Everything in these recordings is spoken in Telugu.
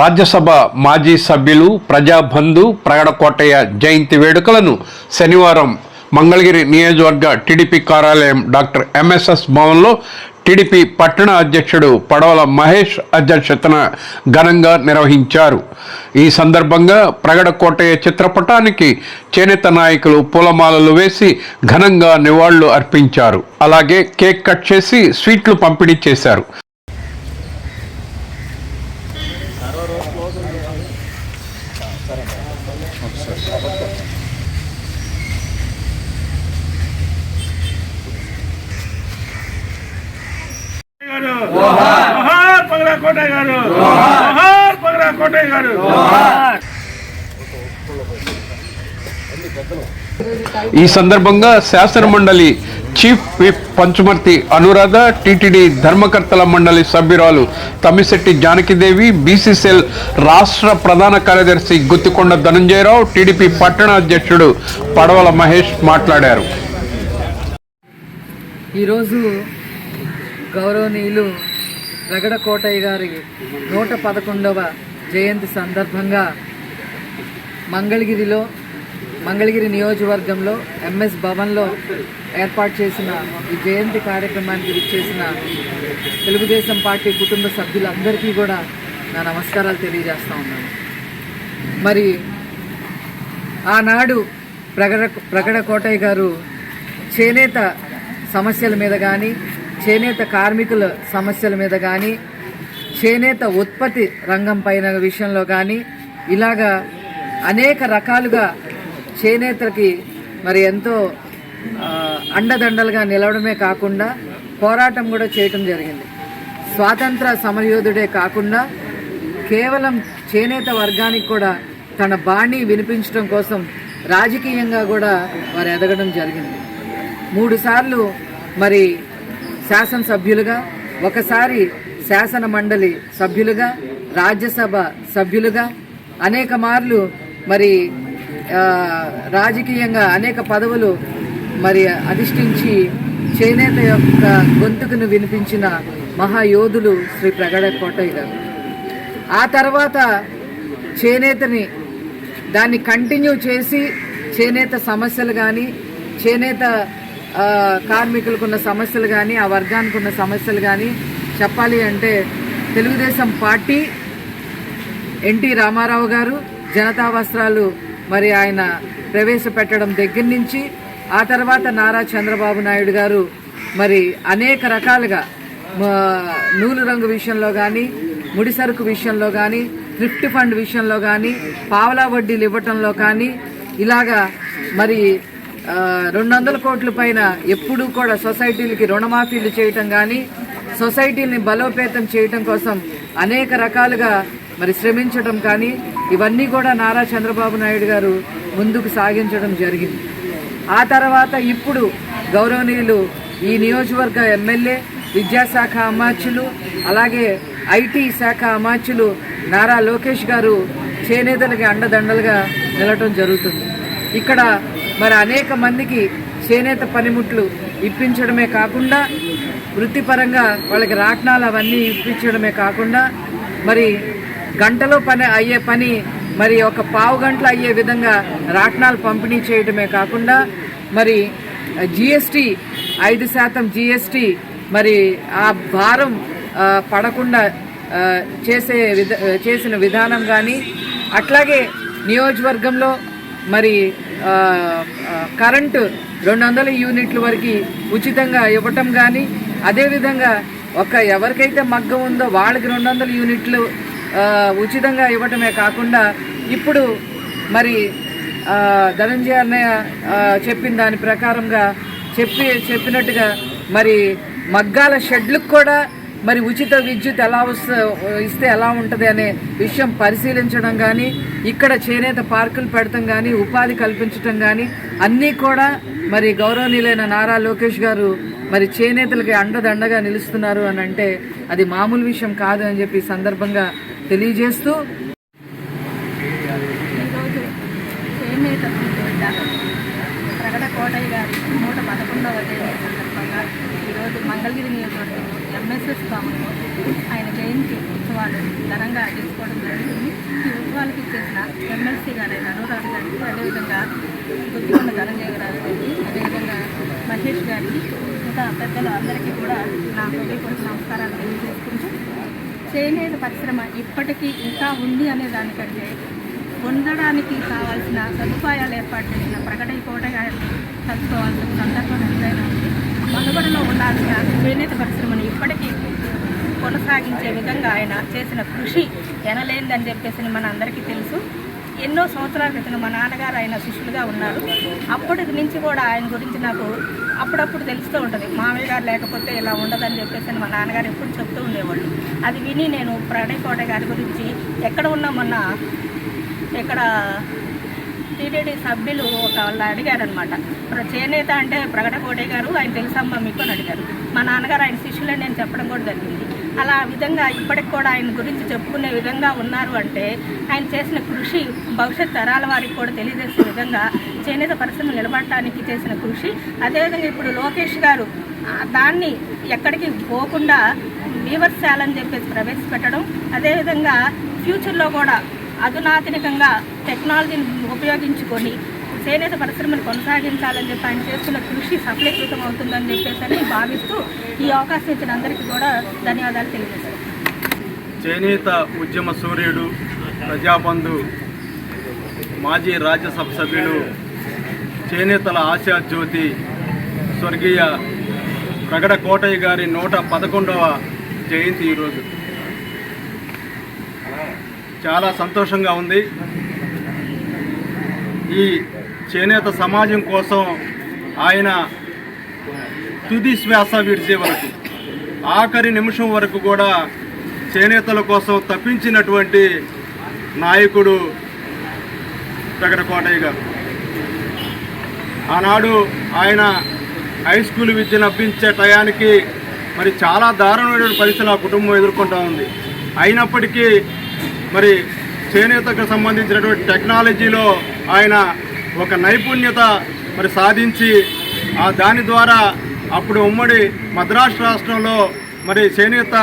రాజ్యసభ మాజీ సభ్యులు ప్రజాబంధు ప్రగడకోటయ్య జయంతి వేడుకలను శనివారం మంగళగిరి నియోజకవర్గ టీడీపీ కార్యాలయం డాక్టర్ ఎంఎస్ఎస్ భవన్లో టీడీపీ పట్టణ అధ్యక్షుడు పడవల మహేష్ అధ్యక్షతన ఘనంగా నిర్వహించారు. ఈ సందర్భంగా ప్రగడకోటయ్య చిత్రపటానికి చేనేత నాయకులు పూలమాలలు వేసి ఘనంగా నివాళులు అర్పించారు. అలాగే కేక్ కట్ చేసి స్వీట్లు పంపిణీ చేశారు. గారు జోహార్ పగడా కోటయ్య గారు. జోహార్. పగడా కోటయ్య గారు. ఈ సందర్భంగా శాసన మండలి chief whip Panchumarthi Anuradha TTD ధర్మకర్తల మండలి సభ్యురాలు తమ్మిశెట్టి జానకిదేవి బీసీసీఎల్ రాష్ట్ర ప్రధాన కార్యదర్శి గుత్తికొండ ధనంజయరావు టీడీపీ పట్టణ అధ్యక్షుడు పడవల మహేష్ మాట్లాడారు. ఈరోజు గౌరవనీయులు రగడ కోటయ్య గారి నూట పదకొండవ జయంతి సందర్భంగా మంగళగిరిలో మంగళగిరి నియోజకవర్గంలో ఎంఎస్ భవన్లో ఏర్పాటు చేసిన ఈ జయంతి కార్యక్రమానికి విచ్చేసిన తెలుగుదేశం పార్టీ కుటుంబ సభ్యులందరికీ కూడా నా నమస్కారాలు తెలియజేస్తూ ఉన్నాను. మరి ఆనాడు ప్రగడ ప్రగడ కోటయ్య గారు చేనేత సమస్యల మీద కానీ చేనేత కార్మికుల సమస్యల మీద కానీ చేనేత ఉత్పత్తి రంగం పైన విషయంలో కానీ ఇలాగా అనేక రకాలుగా చేనేతకి మరి ఎంతో అండదండలుగా నిలవడమే కాకుండా పోరాటం కూడా చేయటం జరిగింది. స్వాతంత్ర సమరయోధుడే కాకుండా కేవలం చేనేత వర్గానికి కూడా తన బాణి వినిపించడం కోసం రాజకీయంగా కూడా వారు ఎదగడం జరిగింది మూడుసార్లు మరి శాసనసభ్యులుగా ఒకసారి శాసన మండలి సభ్యులుగా రాజ్యసభ సభ్యులుగా అనేక మార్లు మరి రాజకీయంగా అనేక పదవులు మరి అధిష్ఠించి చేనేత యొక్క గొంతుకును వినిపించిన మహాయోధులు శ్రీ ప్రగడ కోటయ్య గారు. ఆ తర్వాత చేనేతని దాన్ని కంటిన్యూ చేసి చేనేత సమస్యలు కానీ చేనేత కార్మికులకు ఉన్న సమస్యలు కానీ ఆ వర్గానికి ఉన్న సమస్యలు కానీ చెప్పాలి అంటే తెలుగుదేశం పార్టీ ఎన్టీ రామారావు గారు జనతా వస్త్రాలు మరి ఆయన ప్రవేశపెట్టడం దగ్గర నుంచి ఆ తర్వాత నారా చంద్రబాబు నాయుడు గారు మరి అనేక రకాలుగా నూలు రంగు విషయంలో కానీ ముడి సరుకు విషయంలో కానీ థ్రిఫ్ట్ ఫండ్ విషయంలో కానీ పావలా వడ్డీలు ఇవ్వటంలో కానీ ఇలాగా మరి రెండు వందల కోట్ల పైన ఎప్పుడూ కూడా సొసైటీలకి రుణమాఫీలు చేయటం కానీ సొసైటీని బలోపేతం చేయటం కోసం అనేక రకాలుగా మరి శ్రమించడం కానీ ఇవన్నీ కూడా నారా చంద్రబాబు నాయుడు గారు ముందుకు సాగించడం జరిగింది. ఆ తర్వాత ఇప్పుడు గౌరవనీయులు ఈ నియోజకవర్గ ఎమ్మెల్యే విద్యాశాఖ అమాత్యులు అలాగే ఐటీ శాఖ అమాత్యులు నారా లోకేష్ గారు చేనేతలకి అండదండలుగా నిలటం జరుగుతుంది. ఇక్కడ మరి అనేక మందికి చేనేత పనిముట్లు ఇప్పించడమే కాకుండా వృత్తిపరంగా వాళ్ళకి రాట్నాలు అవన్నీ ఇప్పించడమే కాకుండా మరి గంటలో పని అయ్యే పని మరి ఒక పావు గంటలు అయ్యే విధంగా రాట్నాలు పంపిణీ చేయడమే కాకుండా మరి జిఎస్టి ఐదు శాతం జిఎస్టి మరి ఆ భారం పడకుండా చేసే విధ చేసిన విధానం కానీ అట్లాగే నియోజకవర్గంలో మరి కరెంటు రెండు వందల యూనిట్ల వరకు ఉచితంగా ఇవ్వటం కానీ అదేవిధంగా ఒక ఎవరికైతే మగ్గం ఉందో వాళ్ళకి రెండు వందల యూనిట్లు ఉచితంగా ఇవ్వటమే కాకుండా ఇప్పుడు మరి ధనంజయ అన్నయ్య చెప్పిన దాని ప్రకారంగా చెప్పి చెప్పినట్టుగా మరి మగ్గాల షెడ్లకు కూడా మరి ఉచిత విద్యుత్ ఎలా వస్త ఇస్తే ఎలా ఉంటుంది అనే విషయం పరిశీలించడం కానీ ఇక్కడ చేనేత పార్కులు పెడటం కానీ ఉపాధి కల్పించడం కానీ అన్నీ కూడా మరి గౌరవనీయులైన నారా లోకేష్ గారు మరి చేనేతలకి అండదండగా నిలుస్తున్నారు అని అంటే అది మామూలు విషయం కాదు అని చెప్పి సందర్భంగా తెలియజేస్తూ ప్రకట కోటయ్య గారి నూట పదకొండవ జయంతి సందర్భంగా ఈరోజు మంగళగిరి నియోజకవర్గం ఎంఎస్ఎస్ భవన్లో ఆయన జయంతి ఉత్సవాలు ఘనంగా చేసుకోవడం జరుగుతుంది ఈ ఉత్సవాలకు ఇచ్చేసిన ఎమ్మెల్సీ గారైన అనురాగ్ గారికి అదేవిధంగా గుత్తికొండ ధనంజయ గారు గారికి అదేవిధంగా మహేష్ గారికి ఇంకా పెద్దలు అందరికీ కూడా నా హృదయపూర్వక నమస్కారాలు తెలియజేసుకుంటూ చేనేత పరిశ్రమ ఇప్పటికీ ఇంకా ఉంది అనే దానికంటే ఉండడానికి కావాల్సిన సదుపాయాలు ఏర్పాటు చేసిన ప్రకటన కోట గారిని కలుసుకోవాల్సిన సందర్భం ఎంతైనా ఉంది. మనుగడలో ఉండాల్సిన చేనేత పరిశ్రమను ఇప్పటికీ కొనసాగించే విధంగా ఆయన చేసిన కృషి ఎనలేనిదని చెప్పేసి మన అందరికీ తెలుసు. ఎన్నో సంవత్సరాల క్రితం మా నాన్నగారు ఆయన శిష్యులుగా ఉన్నారు. అప్పటి నుంచి కూడా ఆయన గురించి నాకు అప్పుడప్పుడు తెలుస్తూ ఉంటుంది. మామయ్య గారు లేకపోతే ఇలా ఉండదని చెప్పేసి మా నాన్నగారు ఎప్పుడు చెప్తూ ఉండేవాళ్ళు. అది విని నేను ప్రణయ్ కోట గారి గురించి ఎక్కడ ఉన్నా మొన్న టీటీడీ సభ్యులు ఒక వాళ్ళు అడిగారనమాట చేనేత అంటే ప్రకట కోటే గారు ఆయన తెలుసమ్మా మీకు అని అడిగారు. మా నాన్నగారు ఆయన శిష్యులని నేను చెప్పడం కూడా జరిగింది. అలా విధంగా ఇప్పటికి కూడా ఆయన గురించి చెప్పుకునే విధంగా ఉన్నారు అంటే ఆయన చేసిన కృషి భవిష్యత్ తరాల వారికి కూడా తెలియజేసే విధంగా చేనేత పరిశ్రమ నిలబడటానికి చేసిన కృషి. అదేవిధంగా ఇప్పుడు లోకేష్ గారు దాన్ని ఎక్కడికి పోకుండా వీవర్స్ అని చెప్పేసి ప్రవేశపెట్టడం అదేవిధంగా ఫ్యూచర్లో కూడా అధునాతనికంగా టెక్నాలజీని ఉపయోగించుకొని చేనేత పరిశ్రమను కొనసాగించాలని చెప్పి ఆయన చేస్తున్న కృషి సఫలీకృతం అవుతుందని చెప్పేసి అని భావిస్తూ ఈ అవకాశం ఇచ్చిన అందరికీ కూడా ధన్యవాదాలు తెలియజేశారు చేనేత ఉద్యమ సూర్యుడు ప్రజాబంధు మాజీ రాజ్యసభ సభ్యులు చేనేతల ఆశా జ్యోతి స్వర్గీయ ప్రగడ కోటయ్య గారి నూట పదకొండవ జయంతి ఈరోజు. చాలా సంతోషంగా ఉంది. ఈ చేనేత సమాజం కోసం ఆయన తుది శ్వాస విడిచే వరకు ఆఖరి నిమిషం వరకు కూడా చేనేతల కోసం తప్పించినటువంటి నాయకుడు ప్రకట కోటయ్య గారు. ఆనాడు ఆయన హై స్కూల్ విద్యను అప్పించే టయానికి మరి చాలా దారుణమైన పరిస్థితులు ఆ కుటుంబం ఎదుర్కొంటూ ఉంది. అయినప్పటికీ మరి చేనేతకు సంబంధించినటువంటి టెక్నాలజీలో ఆయన ఒక నైపుణ్యత మరి సాధించి ఆ దాని ద్వారా అప్పుడు ఉమ్మడి మద్రాసు రాష్ట్రంలో మరి చేనేత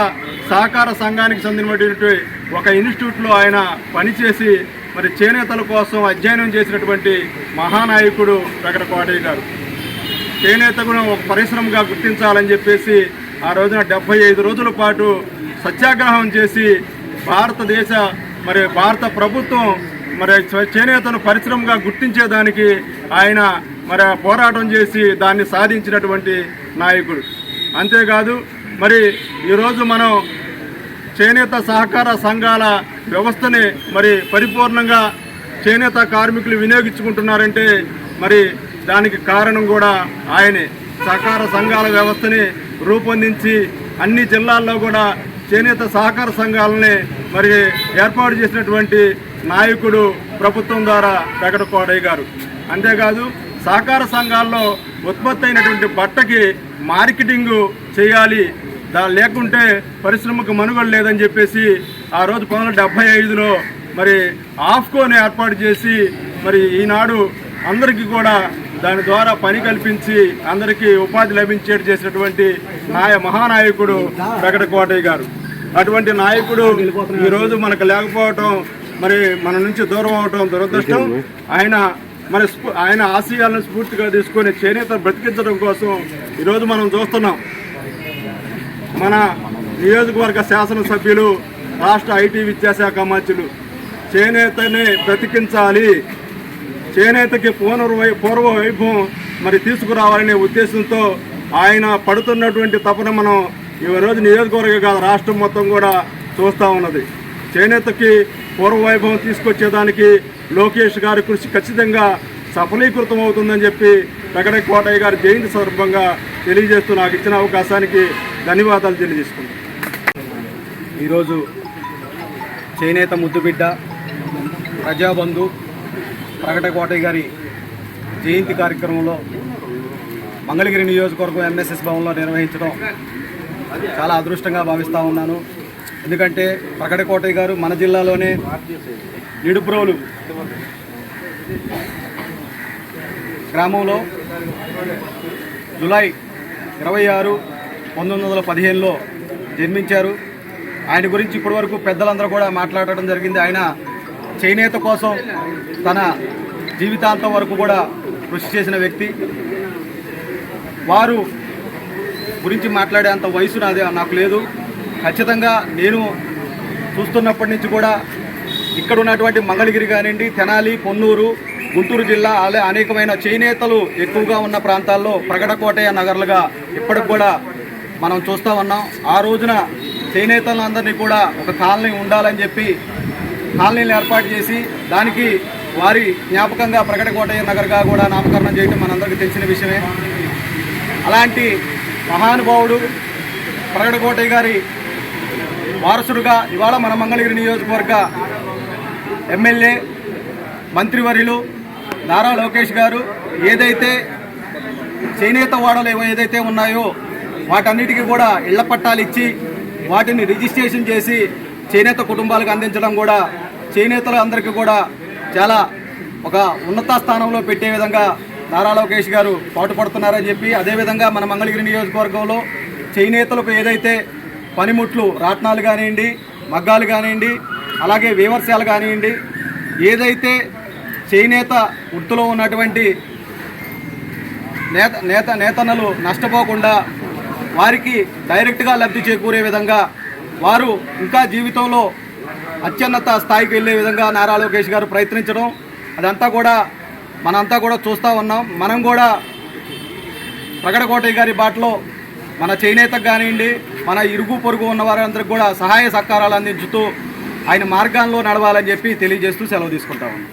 సహకార సంఘానికి చెందినటువంటి ఒక ఇన్స్టిట్యూట్లో ఆయన పనిచేసి మరి చేనేతల కోసం అధ్యయనం చేసినటువంటి మహానాయకుడు ప్రకట కోటయ్య గారు. కూడా ఒక పరిశ్రమగా గుర్తించాలని చెప్పేసి ఆ రోజున డెబ్బై ఐదు రోజుల పాటు సత్యాగ్రహం చేసి భారతదేశ మరి భారత ప్రభుత్వం మరి చేనేతను పరిశ్రమగా గుర్తించేదానికి ఆయన మరి పోరాటం చేసి దాన్ని సాధించినటువంటి నాయకుడు. అంతేకాదు మరి ఈరోజు మనం చేనేత సహకార సంఘాల వ్యవస్థని మరి పరిపూర్ణంగా చేనేత కార్మికులు వినియోగించుకుంటున్నారంటే మరి దానికి కారణం కూడా ఆయనే. సహకార సంఘాల వ్యవస్థని రూపొందించి అన్ని జిల్లాల్లో కూడా చేనేత సహకార సంఘాలని మరి ఏర్పాటు చేసినటువంటి నాయకుడు ప్రభుత్వం ద్వారా ప్రకట కోడయ్య గారు. అంతేకాదు సహకార సంఘాల్లో ఉత్పత్తి అయినటువంటి బట్టకి మార్కెటింగ్ చేయాలి. దా లేకుంటే పరిశ్రమకు మనుగడ లేదని చెప్పేసి ఆ రోజు పంతొమ్మిది డెబ్బై ఐదులో మరి ఆఫ్కోని ఏర్పాటు చేసి మరి ఈనాడు అందరికీ కూడా దాని ద్వారా పని కల్పించి అందరికీ ఉపాధి లభించేట్టు చేసినటువంటి నాయ మహానాయకుడు ప్రకట కోటయ్య గారు. అటువంటి నాయకుడు ఈరోజు మనకు లేకపోవటం మరి మన నుంచి దూరం అవటం దురదృష్టం. ఆయన మన స్ఫూ- ఆయన ఆశయాలను స్ఫూర్తిగా తీసుకొని చేనేత బ్రతికించడం కోసం ఈరోజు మనం చూస్తున్నాం. మన నియోజకవర్గ శాసనసభ్యులు రాష్ట్ర ఐటీ విద్యాశాఖ మంత్రులు చేనేతని బ్రతికించాలి. చేనేతకి పూర్వవై పూర్వ వైభవం మరి తీసుకురావాలనే ఉద్దేశంతో ఆయన పడుతున్నటువంటి తపన మనం ఈ రోజు నియోజకవర్గం కాదు రాష్ట్రం మొత్తం కూడా చూస్తూ ఉన్నది. చేనేతకి పూర్వ వైభవం తీసుకొచ్చేదానికి లోకేష్ గారి కృషి ఖచ్చితంగా సఫలీకృతం అవుతుందని చెప్పి ప్రకట కోటయ్య గారి జయంతి సందర్భంగా తెలియజేస్తూ నాకు ఇచ్చిన అవకాశానికి ధన్యవాదాలు తెలియజేసుకున్నాను ఈరోజు చేనేత ముద్దుబిడ్డ ప్రజాబంధు ప్రకట కోటయ్య గారి జయంతి కార్యక్రమంలో మంగళగిరి నియోజకవర్గం ఎంఎస్ఎస్ భవన్లో నిర్వహించడం చాలా అదృష్టంగా భావిస్తూ ఉన్నాను. ఎందుకంటే ప్రకటకోటయ్య గారు మన జిల్లాలోనే నిడుప్రోలు. గ్రామంలో జులై ఇరవై ఆరు పంతొమ్మిది వందల పదిహేనులో జన్మించారు. ఆయన గురించి ఇప్పటివరకు పెద్దలందరూ కూడా మాట్లాడటం జరిగింది. ఆయన చేనేత కోసం తన జీవితాంతం వరకు కూడా కృషి చేసిన వ్యక్తి. వారు గురించి మాట్లాడే అంత వయసు నాది నాకు లేదు. ఖచ్చితంగా నేను చూస్తున్నప్పటి నుంచి కూడా ఇక్కడ ఉన్నటువంటి మంగళగిరి కానివ్వండి తెనాలి పొన్నూరు గుంటూరు జిల్లా అలా అనేకమైన చేనేతలు ఎక్కువగా ఉన్న ప్రాంతాల్లో ప్రగడకోటయ్య నగర్లుగా ఇప్పటికి కూడా మనం చూస్తూ ఉన్నాం. ఆ రోజున చేనేతలందరినీ కూడా ఒక కాలనీ ఉండాలని చెప్పి కాలనీలు ఏర్పాటు చేసి దానికి వారి జ్ఞాపకంగా ప్రగడకోటయ్య నగర్గా కూడా నామకరణం చేయడం మనందరికీ తెలిసిన విషయమే. అలాంటి మహానుభావుడు ప్రగడకోటయ్య గారి వారసుడుగా ఇవాళ మన మంగళగిరి నియోజకవర్గ ఎమ్మెల్యే మంత్రివర్యులు నారా లోకేష్ గారు ఏదైతే చేనేత వాడలు ఏదైతే ఉన్నాయో వాటన్నిటికీ కూడా ఇళ్ళ పట్టాలు ఇచ్చి వాటిని రిజిస్ట్రేషన్ చేసి చేనేత కుటుంబాలకు అందించడం కూడా చేనేతలు అందరికీ కూడా చాలా ఒక ఉన్నత స్థానంలో పెట్టే విధంగా నారా లోకేష్ గారు పాటుపడుతున్నారని చెప్పి అదేవిధంగా మన మంగళగిరి నియోజకవర్గంలో చేనేతలకు ఏదైతే పనిముట్లు రాట్నాలు కానివ్వండి మగ్గాలు కానివ్వండి అలాగే వేవర్శాలు కానివ్వండి ఏదైతే చేనేత వృత్తిలో ఉన్నటువంటి నేత నేత నేతన్నలు నష్టపోకుండా వారికి డైరెక్ట్గా లబ్ధి చేకూరే విధంగా వారు ఇంకా జీవితంలో అత్యున్నత స్థాయికి వెళ్ళే విధంగా నారా లోకేష్ గారు ప్రయత్నించడం అదంతా కూడా మనంతా కూడా చూస్తూ ఉన్నాం. మనం కూడా ప్రగడకోటయ్య గారి బాటలో మన చేనేతకు కానివ్వండి మన ఇరుగు పొరుగు ఉన్న వారందరికీ కూడా సహాయ సహకారాలు అందించుతూ ఆయన మార్గాల్లో నడవాలని చెప్పి తెలియజేస్తూ సెలవు తీసుకుంటా ఉన్నాం.